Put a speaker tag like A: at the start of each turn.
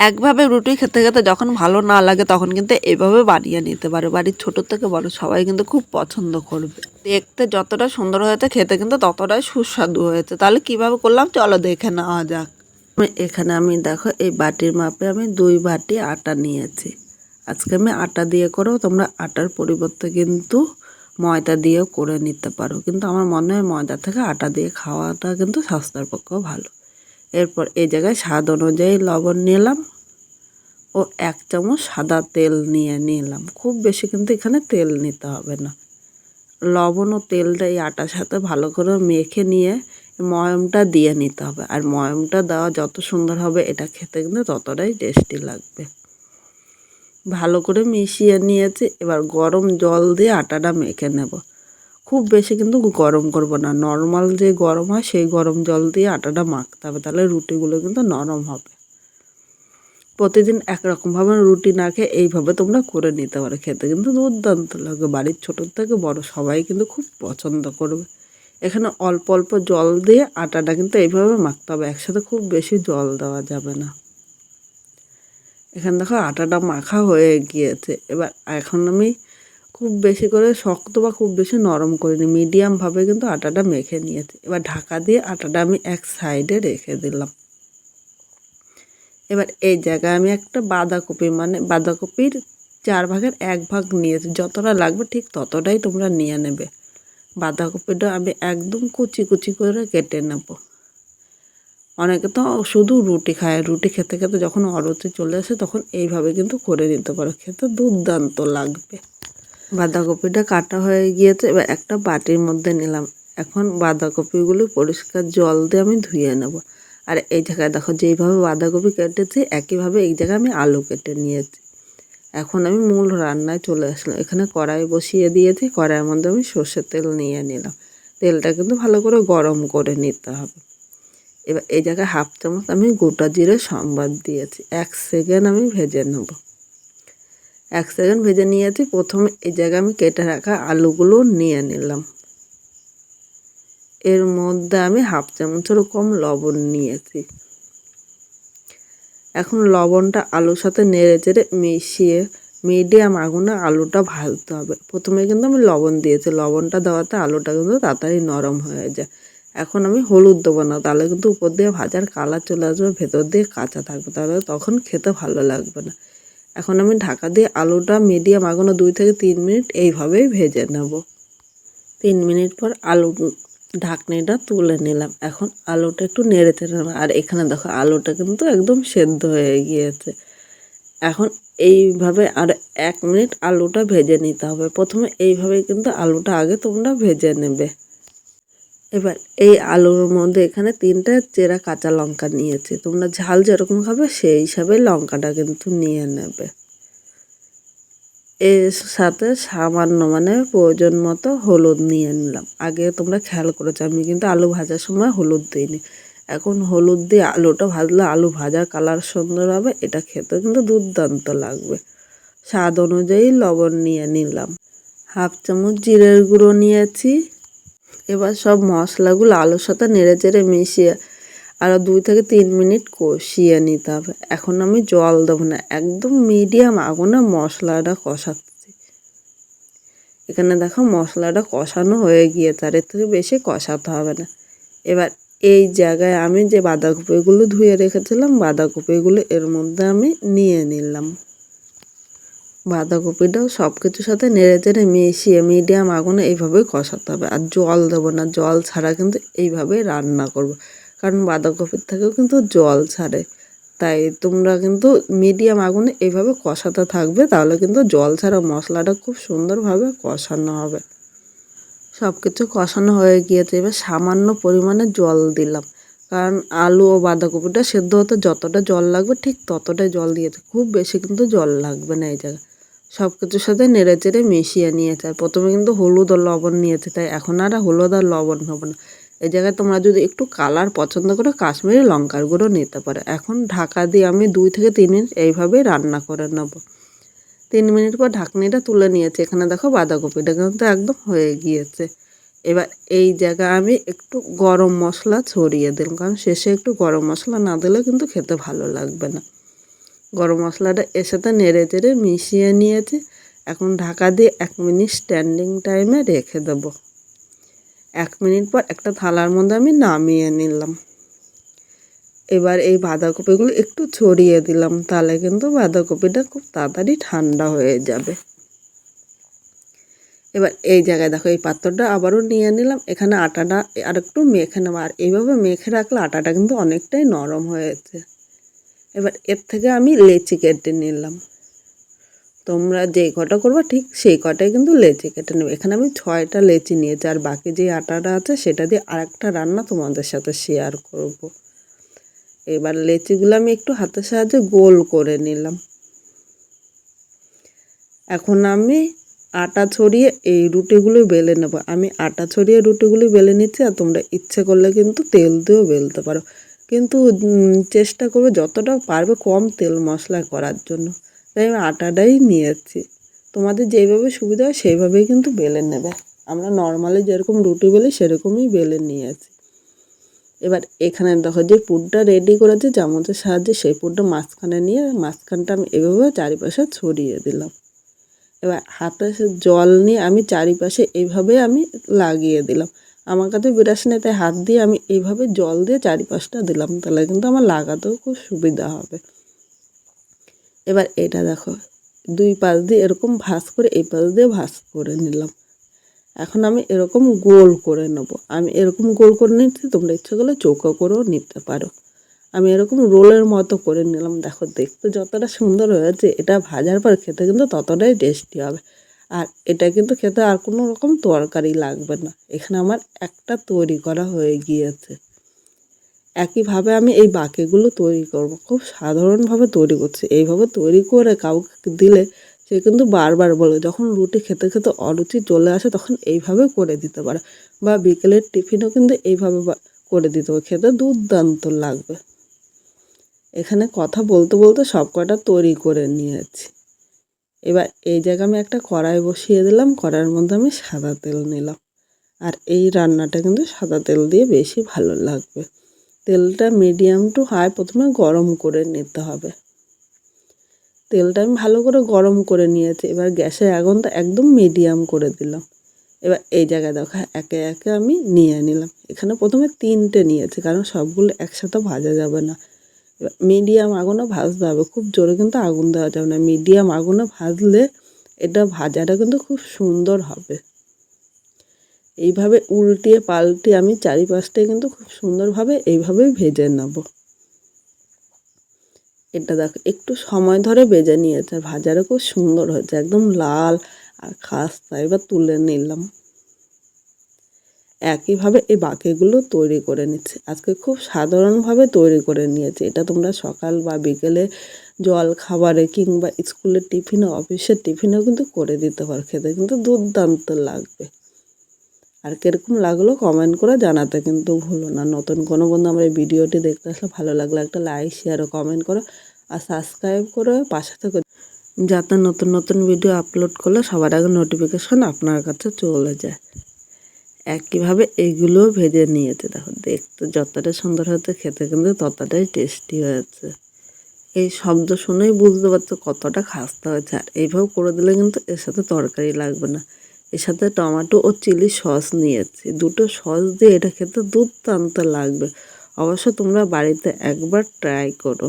A: একভাবে রুটি খেতে খেতে যখন ভালো না লাগে তখন কিন্তু এভাবে বানিয়ে নিতে পারো। বাড়ির ছোট থেকে বড় সবাই কিন্তু খুব পছন্দ করবে। দেখতে যতটা সুন্দর হয়েছে, খেতে কিন্তু ততটাই সুস্বাদু হয়েছে। তাহলে কীভাবে করলাম? চলো দেখে নেওয়া যাক। এখানে আমি দেখো, এই বাটির মাপে আমি দুই বাটি আটা নিয়েছি। আজকে আমি আটা দিয়ে করেও তোমরা আটার পরিবর্তে কিন্তু ময়দা দিয়েও করে নিতে পারো। কিন্তু আমার মনে হয় ময়দা থেকে আটা দিয়ে খাওয়াটা কিন্তু স্বাস্থ্যের পক্ষেও ভালো। এরপর এই জায়গায় স্বাদ অনুযায়ী লবণ নিলাম ও এক চামচ সাদা তেল নিয়ে নিলাম। খুব বেশি কিন্তু এখানে তেল নিতে হবে না। লবণ ও তেলটা এই আটার সাথে ভালো করে মেখে নিয়ে ময়মটা দিয়ে নিতে হবে। আর ময়মটা দেওয়া যত সুন্দর হবে, এটা খেতে কিন্তু ততটাই টেস্টি লাগবে। ভালো করে মিশিয়ে নিয়েছি। এবার গরম জল দিয়ে আটাটা মেখে নেব। খুব বেশি কিন্তু গরম করব না। নর্মাল যে গরম হয়, সেই গরম জল দিয়ে আটাটা মাখতে হবে। তাহলে রুটিগুলো কিন্তু নরম হবে। প্রতিদিন একরকমভাবে রুটি না খেয়ে এইভাবে তোমরা করে নিতে পারো। খেতে কিন্তু দুর্দান্ত লাগে। বাড়ির ছোট থেকে বড় সবাই কিন্তু খুব পছন্দ করবে। এখানে অল্প অল্প জল দিয়ে আটাটা কিন্তু এইভাবে মাখতে হবে। একসাথে খুব বেশি জল দেওয়া যাবে না। এখানে দেখো আটাটা মাখা হয়ে গিয়েছে। এবার এখন আমি খুব বেশি করে শক্ত বা খুব বেশি নরম করে করিনি মিডিয়ামভাবে কিন্তু আটাটা মেখে নিয়েছি। এবার ঢাকা দিয়ে আটাটা আমি এক সাইডে রেখে দিলাম। এবার এই জায়গায় আমি একটা বাঁধাকপি মানে বাঁধাকপির চার ভাগের এক ভাগ নিয়েছি। যতটা লাগবে ঠিক ততটাই তোমরা নিয়ে নেবে। বাঁধাকপিটা আমি একদম কুচি কুচি করে কেটে নেব। অনেকে তো শুধু রুটি খায়। রুটি খেতে খেতে যখন অরুচি চলে আসে তখন এইভাবে কিন্তু করে নিতে পারো। খেতে দুর্দান্ত লাগবে। বাঁধাকপিটা কাটা হয়ে গিয়েছে, এবার একটা বাটির মধ্যে নিলাম। এখন বাঁধাকপিগুলো পরিষ্কার জল দিয়ে আমি ধুয়ে নেব। আর এই জায়গায় দেখো যেইভাবে বাঁধাকপি কেটেছি, একইভাবে এই জায়গায় আমি আলু কেটে নিয়েছি। এখন আমি মূল রান্নায় চলে আসলাম। এখানে কড়াই বসিয়ে দিয়েছি, কড়াইয়ের মধ্যে আমি সর্ষের তেল নিয়ে নিলাম। তেলটা কিন্তু ভালো করে গরম করে নিতে হবে। এবার এই জায়গায় হাফ চামচ আমি গোটা জিরে সম্বাদ দিয়েছি। এক সেকেন্ড আমি ভেজে নেব। এক সেকেন্ড ভেজে নিয়েছি। প্রথমে এই জায়গায় আমি কেটে রাখা আলুগুলো নিয়ে নিলাম। এর মধ্যে আমি হাফ চামচেরও কম লবণ নিয়েছি। এখন লবণটা আলুর সাথে নেড়ে চেড়ে মিশিয়ে মিডিয়াম আগুনে আলুটা ভাজতে হবে। প্রথমে কিন্তু আমি লবণ দিয়েছি। লবণটা দেওয়াতে আলুটা কিন্তু তাড়াতাড়ি নরম হয়ে যায়। এখন আমি হলুদ দেবো না। তাহলে কিন্তু উপর দিয়ে ভাজার কালার চলে আসবে, ভেতর দিয়ে কাঁচা থাকবে। তাহলে তখন খেতে ভালো লাগবে না। এখন আমি ঢাকা দিয়ে আলুটা মিডিয়াম আগুনে দুই থেকে তিন মিনিট এইভাবেই ভেজে নেব। তিন মিনিট পর আলু ঢাকনিটা তুলে নিলাম। এখন আলুটা একটু নেড়ে নেব। আর এখানে দেখো আলুটা কিন্তু একদম সেদ্ধ হয়ে গিয়েছে। এখন এইভাবে আর এক মিনিট আলুটা ভেজে নিতে হবে। প্রথমে এইভাবে কিন্তু আলুটা আগে তোমরা ভেজে নেবে। এবার এই আলুর মধ্যে এখানে তিনটা চেরা কাঁচা লঙ্কা নিয়েছি। তোমরা ঝাল যেরকম খাবে, সেই হিসাবে লঙ্কাটা কিন্তু নিয়ে নেবে। এর সাথে সামান্য মানে প্রয়োজন মতো হলুদ নিয়ে নিলাম। আগে তোমরা খেয়াল করেছ, আমি কিন্তু আলু ভাজার সময় হলুদ দিইনি। এখন হলুদ দিয়ে আলুটা ভাজলে আলু ভাজার কালার সুন্দর হবে, এটা খেতে কিন্তু দুর্দান্ত লাগবে। স্বাদ অনুযায়ী লবণ নিয়ে নিলাম। হাফ চামচ জিরের গুঁড়ো নিয়েছি। এবার সব মশলাগুলো আলুর সাথে নেড়ে চেড়ে মিশিয়ে আরও দুই থেকে তিন মিনিট কষিয়ে নিতে হবে। এখন আমি জল দেবো না, একদম মিডিয়াম আগুনে মশলাটা কষাচ্ছি। এখানে দেখো মশলাটা কষানো হয়ে গিয়েছে আর এর থেকে বেশি কষাতে হবে না। এবার এই জায়গায় আমি যে বাঁধাকপিগুলো ধুয়ে রেখেছিলাম, বাঁধাকপিগুলো এর মধ্যে আমি নিয়ে নিলাম। বাঁধাকপিটাও সব কিছুর সাথে নেড়ে চেড়ে মিশিয়ে মিডিয়াম আগুনে এইভাবেই কষাতে হবে। আর জল দেবো না, জল ছাড়া কিন্তু এইভাবেই রান্না করব। কারণ বাঁধাকপির থেকেও কিন্তু জল ছাড়ে। তাই তোমরা কিন্তু মিডিয়াম আগুনে এইভাবে কষাতে থাকবে, তাহলে কিন্তু জল ছাড়া মশলাটা খুব সুন্দরভাবে কষানো হবে। সব কিছু কষানো হয়ে গিয়েছে, এবার সামান্য পরিমাণে জল দিলাম। কারণ আলু ও বাঁধাকপিটা সেদ্ধ হতে যতটা জল লাগবে ঠিক ততটাই জল দিয়েছে। খুব বেশি কিন্তু জল লাগবে না এই জায়গায়। সব কিছুর সাথে নেড়ে চেড়ে মিশিয়ে নিয়েছে। প্রথমে কিন্তু হলুদ আর লবণ নিয়েছে, তাই এখন আর হলুদ আর লবণ হবে না। এই জায়গায় তোমরা যদি একটু কালার পছন্দ করো, কাশ্মীরি লঙ্কার গুঁড়ো নিতে পারো। এখন ঢাকা দিয়ে আমি দুই থেকে তিন মিনিট এইভাবেই রান্না করে নেব। তিন মিনিট পর ঢাকনিটা তুলে নিয়েছি। এখানে দেখো বাঁধাকপিটা কিন্তু একদম হয়ে গিয়েছে। এবার এই জায়গায় আমি একটু গরম মশলা ছড়িয়ে দিলাম। কারণ শেষে একটু গরম মশলা না দিলে কিন্তু খেতে ভালো লাগবে না। গরম মশলাটা এর সাথে নেড়ে চেড়ে মিশিয়ে নিয়েছি। এখন ঢাকা দিয়ে এক মিনিট স্ট্যান্ডিং টাইমে রেখে দেবো। এক মিনিট পর একটা থালার মধ্যে আমি নামিয়ে নিলাম। এবার এই বাঁধাকপিগুলো একটু ছড়িয়ে দিলাম, তাহলে কিন্তু বাঁধাকপিটা খুব তাড়াতাড়ি ঠান্ডা হয়ে যাবে। এবার এই জায়গায় দেখো, এই পাত্রটা আবারও নিয়ে নিলাম। এখানে আটাটা আর একটু মেখে নেব। আর এইভাবে মেখে রাখলে আটাটা কিন্তু অনেকটাই নরম হয়েছে। এবার এর থেকে আমি লেচি কেটে নিলাম। তোমরা যেই কটা করবে ঠিক সেই কটাই কিন্তু লেচি কেটে নেবে। এখানে আমি ছয়টা লেচি নিয়েছি আর বাকি যে আটাটা আছে সেটা দিয়ে আরেকটা রান্না তোমাদের সাথে শেয়ার করব। এবার লেচিগুলো আমি একটু হাতের সাহায্যে গোল করে নিলাম। এখন আমি আটা ছড়িয়ে এই রুটিগুলো বেলে নেব। আমি আটা ছড়িয়ে রুটিগুলি বেলে নিচ্ছি আর তোমরা ইচ্ছে করলে কিন্তু তেল দিয়েও বেলতে পারো। কিন্তু চেষ্টা করবে যতটা পারবে কম তেল মশলা করার জন্য। তাই আমি আটাটাই নিয়েছি। তোমাদের যেইভাবে সুবিধা হয় সেইভাবেই কিন্তু বেলে নেবে। আমরা নর্মালি যেরকম রুটি বেলি সেরকমই বেলে নিয়েছি। এবার এখানে দেখো যে পুরটা রেডি করেছে, চামচের সাহায্যে সেই পুরটা মাঝখানে নিয়ে, মাঝখানটা আমি এভাবে চারিপাশে ছড়িয়ে দিলাম। এবার হাতে জল নিয়ে আমি চারিপাশে এইভাবে আমি লাগিয়ে দিলাম। আমার কাছে বিরাস নেই হাত দিয়ে আমি এইভাবে জল দিয়ে চারিপাশটা দিলাম, তাহলে কিন্তু আমার লাগাতেও খুব সুবিধা হবে। এবার এটা দেখো, দুই পাশ দিয়ে এরকম ভাঁজ করে, এই পাশ দিয়ে ভাঁজ করে নিলাম। এখন আমি এরকম গোল করে নেব। আমি এরকম গোল করে নিচ্ছি, তোমরা ইচ্ছে করলে চৌকো করেও নিতে পারো। আমি এরকম রোলের মতো করে নিলাম। দেখো, দেখতে যতটা সুন্দর হয়েছে, এটা ভাজার পর খেতে কিন্তু ততটাই টেস্টি হবে। আর এটা কিন্তু খেতে আর কোনো রকম তরকারি লাগবে না। এখানে আমার একটা তৈরি করা হয়ে গিয়েছে। একইভাবে আমি এই বাকিগুলো তৈরি করব। খুব সাধারণভাবে তৈরি করছি। এইভাবে তৈরি করে কাউকে দিলে সে কিন্তু বারবার বলে, যখন রুটি খেতে খেতে অরুচি চলে আসে তখন এইভাবে করে দিতে পারে। বা বিকেলের টিফিনও কিন্তু এইভাবে করে দিতে হবে খেতে দুর্দান্ত লাগবে। এখানে কথা বলতে বলতে সব কটা তৈরি করে নিয়েছি। এবার এই জায়গায় আমি একটা কড়াই বসিয়ে দিলাম, কড়াইয়ের মধ্যে আমি সাদা তেল নিলাম। আর এই রান্নাটা কিন্তু সাদা তেল দিয়ে বেশি ভালো লাগবে। তেলটা মিডিয়াম টু হাই প্রথমে গরম করে নিতে হবে। তেলটা আমি ভালো করে গরম করে নিয়েছি, এবার গ্যাসের আগুনটা একদম মিডিয়াম করে দিলাম। এবার এই জায়গায় দেখো, একে একে আমি নিয়ে নিলাম। এখানে প্রথমে তিনটে নিয়েছি, কারণ সবগুলো একসাথে ভাজা যাবে না। মিডিয়াম আগুনে ভাজতে হবে। খুব জোরে কিন্তু আগুন দেওয়া যাবে না। মিডিয়াম আগুনে ভাজলে এটা ভাজাটা কিন্তু খুব সুন্দর হবে। এইভাবে উল্টিয়ে পাল্টে আমি চারিপাশটায় কিন্তু খুব সুন্দরভাবে এইভাবেই ভেজে নেব। এটা দেখো, একটু সময় ধরে ভেজে নিয়েছে। ভাজাটা খুব সুন্দর হয়েছে, একদম লাল আর খাস্তা এবার তুলে নিলাম। একইভাবে এই বাকিগুলো তৈরি করে নিচ্ছি। আজকে খুব সাধারণভাবে তৈরি করে নিয়েছি। এটা তোমরা সকাল বা বিকেলে জল খাবারে কিংবা স্কুলের টিফিনে, অফিসের টিফিনেও কিন্তু করে দিতে পারো খেতে। কিন্তু দুর্দান্ত লাগবে। আর কীরকম লাগল কমেন্ট করে জানাতে কিন্তু ভুলো না। নতুন কোনো বন্ধু আমার এই ভিডিওটি দেখতে আসলে ভালো লাগল একটা লাইক শেয়ার ও কমেন্ট করো আর সাবস্ক্রাইব করে পাশে থেকে। যাতে নতুন নতুন ভিডিও আপলোড করলে সবার আগে নোটিফিকেশন আপনার কাছে চলে যায়। একইভাবে এগুলোও ভেজে নিয়েছে। দেখো, দেখতে যতটা সুন্দর হয়েছে, খেতে কিন্তু ততটাই টেস্টি হয়েছে। এই শব্দ শুনেই বুঝতে পারছ কতটা খাস্তা হয়েছে। আর এইভাবে করে দিলে কিন্তু এর সাথে তরকারি লাগবে না। এর সাথে টমেটো ও চিলি সস নিয়েছি। দুটো সস দিয়ে এটা খেতে দুর্দান্ত লাগবে। অবশ্য তোমরা বাড়িতে একবার ট্রাই করো।